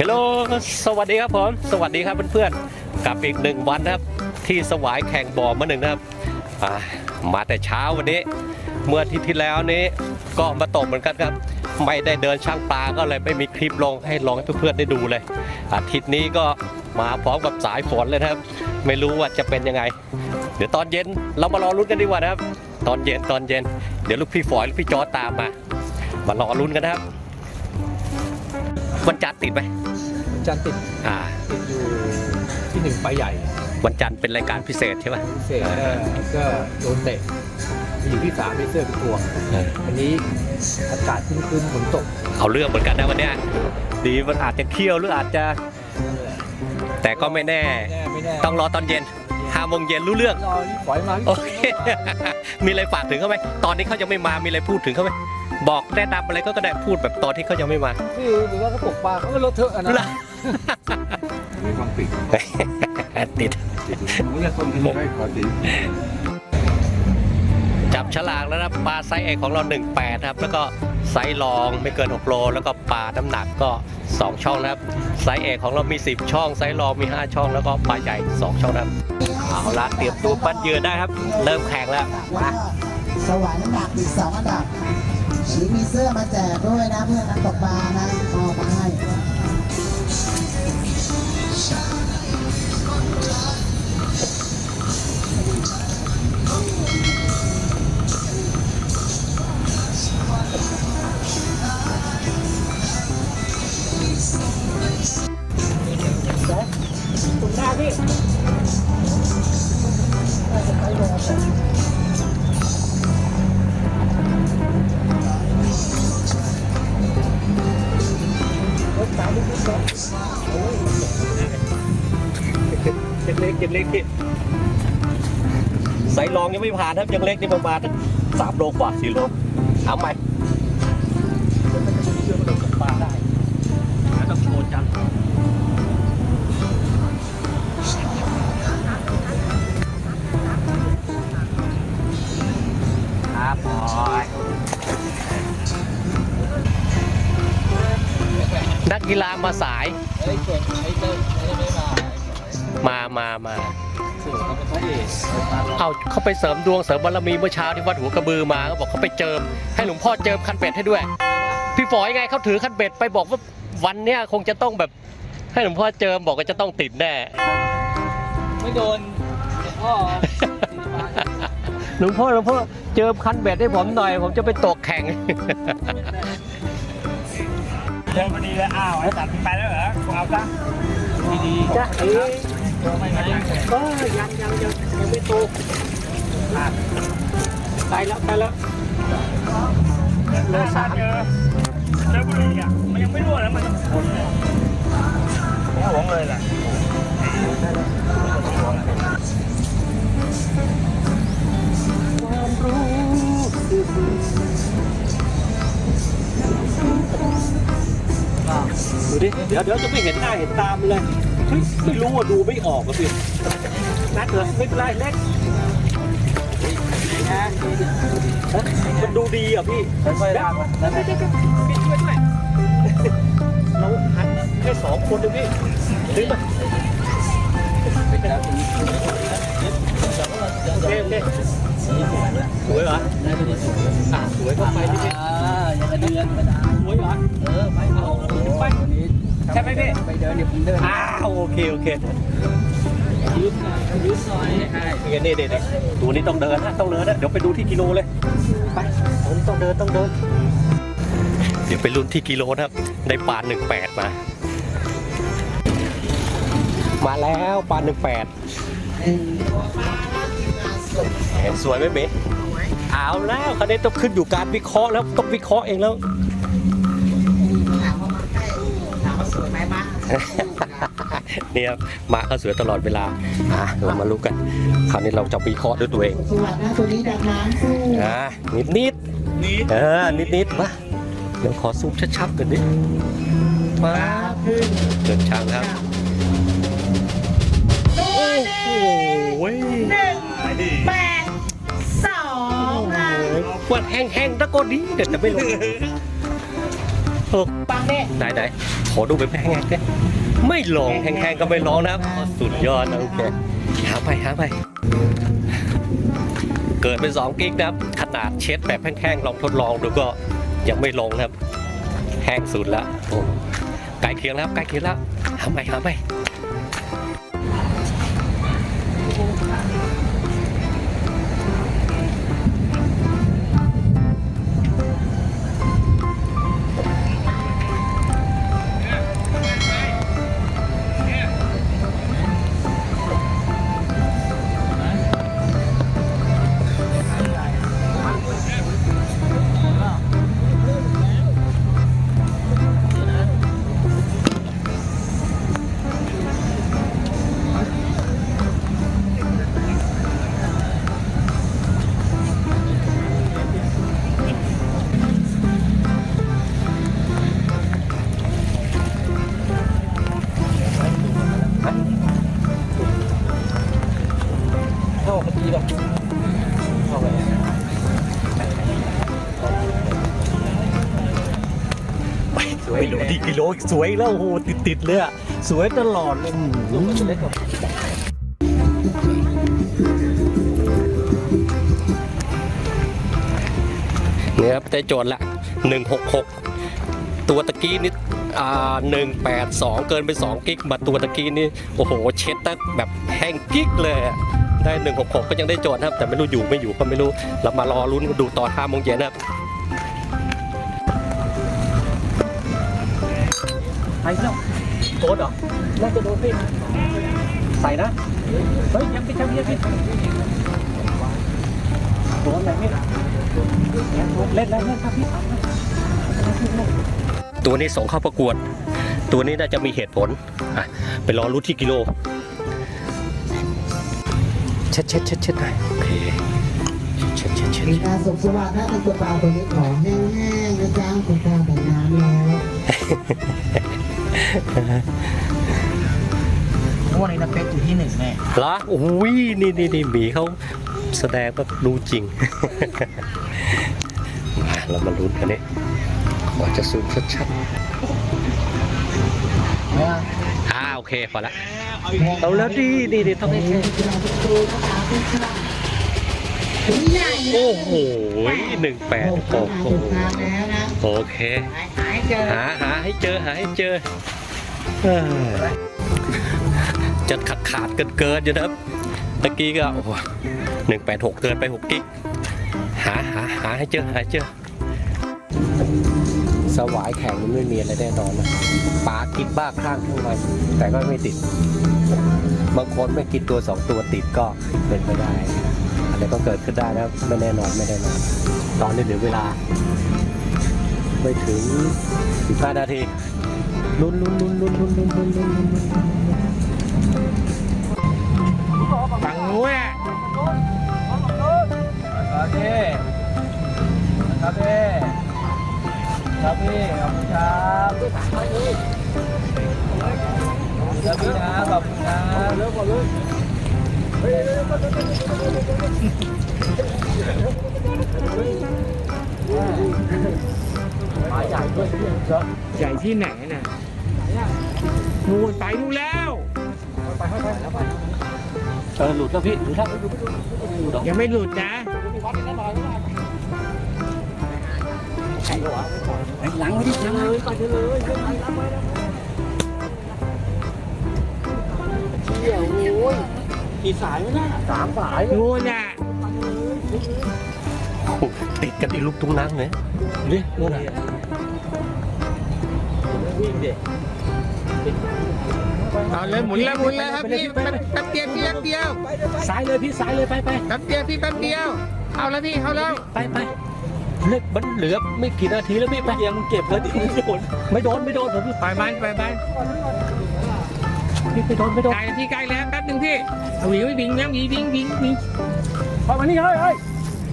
ฮลโหลสวัสดีครับผม สวัสดีครับเพื่อนๆกับอีกหนึ่งวันนะครับ ที่สวายแข่งบ่อมาหนึ่งนะครับมาแต่เช้าวันนี้ เมื่ออาทิตย์ที่แล้วนี้ก็มาตกเหมือนกันครับ ไม่ได้เดินช่างปลาก็เลยไม่มีคลิปลงให้ลองให้เพื่อนๆได้ดูเลย อาทิตย์นี้ก็มาพร้อมกับสายฝนเลยนะครับ ไม่รู้ว่าจะเป็นยังไง เดี๋ยวตอนเย็นเรามารอลุ้นกันดีกว่านะครับ ตอนเย็นตอนเย็น เดี๋ยวลูกพี่ฝอยลูกพี่จอตามมามารอลุ้นกันนะครับ วันจันทร์ติดไหมจันติดอ่า ติดอยู่ที่หนึ่งไปใหญ่วันจันทร์เป็นรายการพิเศษใช่ไหมพิเศษก็ก็โดนเตะอยู่ที่สามไม่เสื้อเป็นตัวอันนี้อากาศครึ้มๆฝนตก เอาเรื่องเหมือนกันนะวันเนี้ยดีมันอาจจะเคี่ยวหรืออาจจะ แต่ก็ไม่แน่แน่ไม่แน่ต้องรอตอนเย็นห้าโมงเย็นรู้เรื่องรอที่ฝอยมาโอเคมีอะไรฝากถึงเขาไหมตอนนี้เขายังไม่มามีอะไรพูดถึงเขาไหม บอกแนะนำอะไรก็ได้พูดแบบตอนที่เขายังไม่มา คือหรือว่าเขาตกปลาเขาก็ลดเถอะอันเหรนะอมีความปิดติดติดมันจะส้มกันได้ขอติดจับฉลากแล้วนะปลาไซส์เอกของเรา 18ครับ แล้วก็ไซส์รองไม่เกิน 6 โล แล้วก็ปลาน้ำหนักก็ 2 ช่องนะครับ ไซส์เอกของเรามี 10 ช่อง ไซส์รองมี 5 ช่อง แล้วก็ปลาใหญ่ 2 ช่องนะครับ เอาละเตรียมตัวปั้นเหยือได้ครับ เริ่มแข่งแล้วว่าสวายน้ำหนักอีกสองอันดับ ฉีมีเสื้อมาแจกด้วยนะเพื่อนนักตกปลานะมอบมาให้ ล็กยังเล็กไซส์รองยังไม่ผ่านครับยังเล็กนี่ประมาณสามโลกว่าสี่โลเอาไปเชื่อมันตกปลาได้แล้วต้องโกนจังครับบอยนักกีฬามาสายไอ้เก่งไอ้เต้ ม่มามามามาสื่อเขาเป็นพระเอกเอาเขาไปเสริมดวงเสริมบารมีเมื่อเช้าที่วัดหัวกระบือมาเขาบอกเขาไปเจิม ให้หลวงพ่อเจิมคันเป็ดให้ด้วย พี่ฝอยไงเขาถือคันเป็ดไปบอกว่าวันเนี้ยคงจะต้องแบบ ให้หลวงพ่อเจิมบอกว่าจะต้องติดแน่ไม่โดนพ่อหลวงพ่อหลวงพ่อเจิมคันเป็ดให้ผมหน่อย ผมจะไปตกแข่งเดินพอดีเลยอ้าวไอ้ตัดไปแล้วเหรอกูเอาซะดีจ้ะ เอ้ยยังก็ยังยังยังยังไม่โตตายแล้วตายแล้วเลิกสามเจอเจอบุรีอะมันยังไม่รั่วแล้วมันจะผลเลยผมหวงเลยแหละดูดิ เดี๋ยวเดี๋ยวจะไม่เห็นหน้าเห็นตามเลย เฮ้ยไม่รู้ว่าดูไม่ออกอะพี่นัดเลยไม่เป็นไรเล็กฮะมันดูดีอะพี่ๆค่อยๆลากมาแล้วพี่ช่วยด้วยเราหันแค่สองคนเองพี่ถึงปะโอเคโอเคสวยเหรออะสวยก็ไปพี่พี่อ่าอย่างกับเดือนไม่ได้สวยเหรอเออไปเอาไปวันนี้ ใช่ไหมพี่ไปเดินเดี๋ยวผมเดินอ้าวโอเคโอเคยืดหน่อยยืดหน่อยให้นี่นี่นี่ตัวนี้ต้องเดินนะต้องเดินนะเดี๋ยวไปดูที่กิโลเลยไปผมต้องเดินต้องเดิน เดี๋ยวไปลุ้นที่กิโลนะครับได้ปลาหนึ่งแปดมา มาแล้วปลาหนึ่งแปดเห็นสวยไหมเบ๊เอาแล้วคันนี้ต้องขึ้นอยู่การวิเคราะห์แล้วต้องวิเคราะห์เองแล้ว นี่ยครับมาเขาสวยตลอดเวลาอะเรามารู้กัน คราวนี้เราจะวิเคราะห์ด้วยตัวเองสวยนะตัวนี้ดำน้ำสู้อ่านิดนิดนิดเออนิดนิดมาเดี๋ยวขอซูมชัดๆกันดิมาเดินช่างครับโอ้โหแปดสองนะกวดแห้งๆตะโกนดีเดี๋ยวจะไม่ลงปังเด้ไหนไหนข อขอดูแบบแห้งๆดิไม่ลงแห้งๆก็ไม่ลงนะครับสุดยอดนะโอเคหาไปหาไป เกิดเป็น2กิกนะครับ ขนาดเช็ดแบบแห้งๆลองทดลองดูก็ยังไม่ลงนะครับ แห้งสุดละโอ้ไกลเคียงแล้วไกลเคียงแล้วหาไปหาไป สวยแล้วโอ้โหติดเลยอะสวยตลอดเลยอืมเนี่ยครับได้โจทย์ละ166 ตัวตะกี้นี่อ่า182 เกินไป 2 กิกมาตัวตะกี้นี่โอ้โห เช็ดตั้งแบบแห้งกิกเลยได้ 166 ก็ยังได้โจทย์นะครับ แต่ไม่รู้อยู่ไม่อยู่ก็ไม่รู้เรามารอลุ้นดูตอน5โมงเย็นนะครับ ใครเนาะโดนเหรอน่าจะโดนพี่ใส่นะเฮ้ยยังไม่ใช่พี่พี่โดนอะไรไม่เล่นแล้วเล่นครับพี่ตัวนี้ส่งเข้าประกวด ตัวนี้น่าจะมีเหตุผลอะไปรอรู้ที่กิโล เช็ดเช็ดเช็ดเช็ดหน่อยโอเคเช็ดเช็ดเช็ดมีการสุขสวัสดิ์นะเป็นตัวปลาตัวนี้ของแห้งๆนะจ๊ะคุณตาแต่งน้ำแล้ว ว่าในนักเป็กอยู่ที่หนึ่งแน่เหรอโอ้ยนี่นี่นี่หมีเขาแสดงว่ารู้จริง มาเรามาลุ้นกันนี่ขอจะซูมชัดๆอ่าโอเคพอละเอาแล้วดีดีดีต้องให้แค่ โอ้โหหนึ่งแปดหกโอ้โหแล้วนะโอเคหายเจอหาหาให้เจอหาให้เจอเอ้ยจะขาดขาดเกินเกินอยู่นะครับตะกี้ก็โอ้โหหนึ่งแปดหกเกินไปหกกิกหาหาหาให้เจอหาให้เจอสวายแข่งมันไม่มีอะไรแน่นอนนะปลากินบ้าคลั่งทั้งวันแต่ก็ไม่ติด บางคนไม่กินตัวสองตัวติดก็เป็นไปได้ อะไรก็เกิดขึ้นได้นะไม่แน่นอนไม่แน่นอนตอนนี้เหลือเวลา ไม่ถึง15นาทีลุ้นลุ้นลุ้นลุ้นลุ้นลุ้นลุ้นลุ้นลุ้นลุ้นฝั่งนู้นอะครับพี่ครับพี่ครับพี่ขอบคุณครับครับพี่นะขอบคุณนะเลิกก่อนเลยมา ใหญ่ด้วยพี่เจ้าใหญ่ที่ไหนน่ะนู่นไปนู่นแล้วเออหลุดแล้วพี่หลุดแล้วหลุดแล้วยังไม่หลุดนะหลังไว้ดิหลังเลยไปเลยเที่ยวโอ้ย กี่สายแล้วนะสามสายนู่นน่ะโอ้โหติดกันอีกลูกตุ้งนังเลยดินู่นน่ะวิ่งเด็กตอนเลยหมุนแล้วหมุนแล้วครับพี่แป๊บแป๊บเดียวพี่แป๊บเดียวซ้ายเลยพี่ซ้ายเลยไปไปแป๊บเดียวพี่แป๊บเดียว เอาแล้วพี่เอาแล้วไปไปเล็กมันเหลือไม่กี่นาทีแล้วพี่ไปยังเก็บแล้วดิไม่โดนไม่โดนไม่โดนผมพี่ปล่อยมันปล่อยมัน พี่ไม่โดนไม่โดนใกล้พี่ใกล้แล้วแป๊บหนึงพี่เอาหวีไว้วิ่งนะหวีวิ่งวิ่งวิ่งเอามานี่เฮ้ยเฮ้ย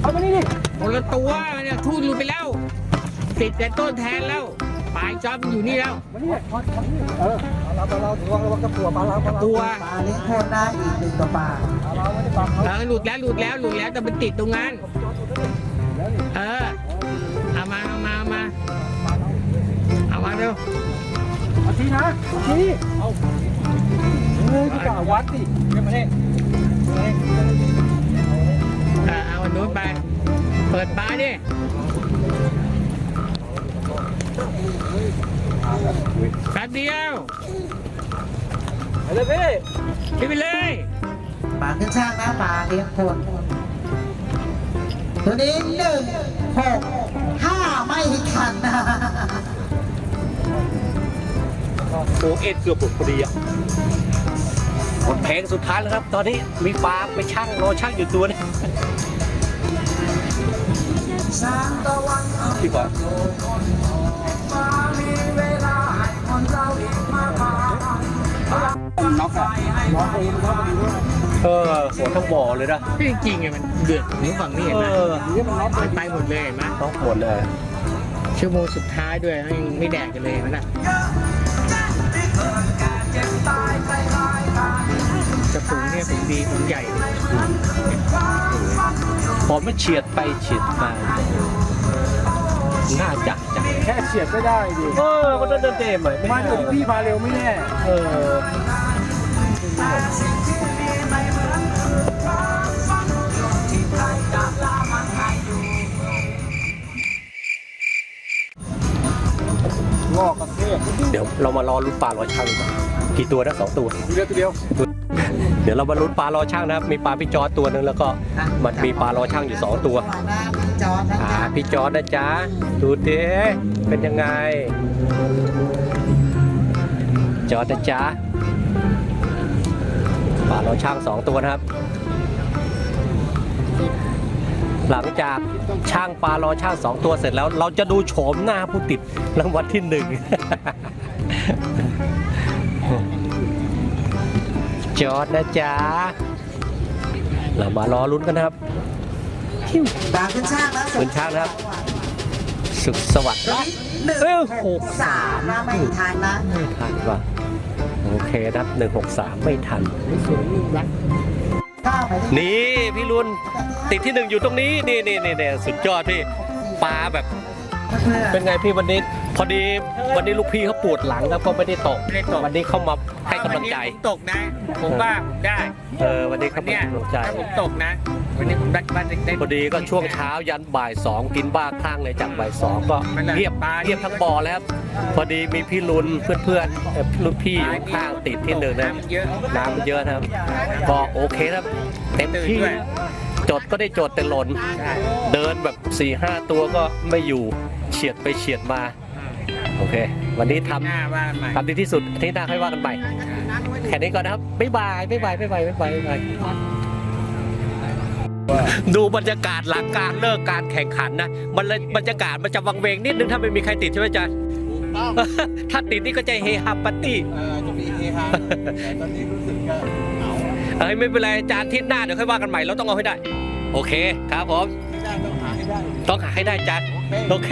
เอามานี่ดิคนละตัวมันเนี่ยทูดหลุดไปแล้วติดแต่ต้นแทนแล้วปลายจอบมันอยู่นี่แล้วมานี่เออเราเราถือว่าเรากระปัวปลาเราปลาเราตัวปลาเลี้ยงโคนได้อีกหนึ่งตัวปลาเราไม่ได้ปังเขาเออหลุดแล้วหลุดแล้วหลุดแล้วแต่มันติดตรงนั้นเออเอามาเอามาเอามาเอามาเร็วเนะนี่เอา เฮ้ยพี่กาวัดดิเดี๋ยวมาเนี่ยเออเอาอันนู้นไป เปิดบาร์ดิแป๊บเดียวไปเลยพี่ขึ้นไปเลยปลาขึ้นช่างนะปลาเลี้ยงคนตัวนี้หนึ่งหกห้าไม่ทันนะ โอเอ็ดเกือบหมดพอดีอะหมดเพลงสุดท้ายแล้วครับ ตอนนี้มีปลาไปช่างรอช่างอยู่ตัวนึงพี่บอลน็อกอะน็อกเองน็อกเองเออโหทั้งบ่อเลยนะจริงๆอะมันเดือดถึงฝั่งนี้เห็นเอไหมอนี่มันน็อกมันไปหมดเลยเห็นไหมต้องหมดเลย ชั่วโมงสุดท้ายด้วยไม่ไม่แดกกันเลยเห็นไหมันอะ จะฝูงเนี่ยฝูงดีฝูงใหญ่พอไม่เฉียดไปเฉียดมาน่าจะจะแค่เฉียดก็ได้ดิเออมันต้องเดินเต็มเลยมาถึงพี่มาเร็วไม่แน่เอองอกกับเทพเดี๋ยวเรามารอลุ้นปลารอช่างดีกว่ากี่ตัวนะสองตัวทีเดียวทีเดียว เดี๋ยวเรามาลุ้นปลารอช่างนะครับ มีปลาพี่จอร์จตัวหนึ่งแล้วก็มันมีปลารอช่างอยู่สองตัวหน้าพี่จอร์ดนะอ่าจ๊ะพี่จอร์จนะจ๊ะดูดิเป็นยังไง จอร์จนะจ๊ะปลารอช่างสองตัวนะครับ หลังจากช่างปลารอช่างสองตัวเสร็จแล้ว เราจะดูโฉมหน้าผู้ติดรางวัลที่หนึ่ง จอร์ดนะจ๊ะ เรามารอลุ้นกันนะครับปลาขึ้นช่างนะขึ้นช่างนะครับ สุขสวัสดิ์หนึ่งเอ้ยหกสามนะไม่ทันนะไม่ทันว่ะโอเคนะครับหนึ่งหกสามไม่ทันก้าวไปที่นี่พี่รุนติดที่หนึ่งอยู่ตรงนี้นี่นี่นี่นี่สุดยอดพี่ปลาแบบ เพื่อเป็นไงพี่วันนี้ พอดีวันนี้ลูกพี่เขาปวดหลังครับก็ไม่ได้ตกไม่ได้ตก วันนี้เขามาให้กำลังใจ ถ้าวันนี้ผมตกนะ ผมว่าผมได้เออวันนี้เขาวันมาเนี้ยให้กำลังใจ ถ้าผมตกนะ วันนี้ผมได้บ้านได้ พอดีก็ช่วงเช้ายันบ่ายสองกินบ้าคลั่งเลยจากบ่ายสองก็มันน่ะเรียบปลาเรียบทั้งบ่อแล้วครับพอดีมีพี่รุนเพื่อนๆเอ่อรุ่นพี่อยู่ข้างติดที่หนึ่งนะำมันเยอะ น้ำมันเยอะนะครับ ก็โอเคครับเต็มที่ ตื่นด้วย จดก็ได้จดแต่หล่นใช่เดินแบบ4ี่ห้าตัวก็ไม่อยู่เฉียดไปเฉียดมา โอเค วันนี้ทำหน้าว่ากันใหม่ทำดีที่สุดอาที่หน้าค่อยว่ากันใหม่แค่นี้ก่อนนะครับบ๊ายบายบ๊ายบายบ๊ายบายบ๊ายบายบ๊ายบายดูบรรยากาศหลังการเลิกการแข่งขันนะมันเลยบรรยากาศมันจะวังเวงนิดนึงถ้าไม่มีใครติดใช่ไหมจ๊ะถ้าติดนี่ก็จะเฮฮาปาร์ตี้เออจะมีเฮฮาแต่ตอนนี้รู้สึกว่าเหงาเอ้ยไม่เป็นไรอาจารย์อาที่หน้าเดี๋ยวค่อยว่ากันใหม่เราต้องเอาให้ได้ โอเคครับผมไม่ได้ต้องหาให้ได้ต้องหาให้ได้อาจารย์โอเค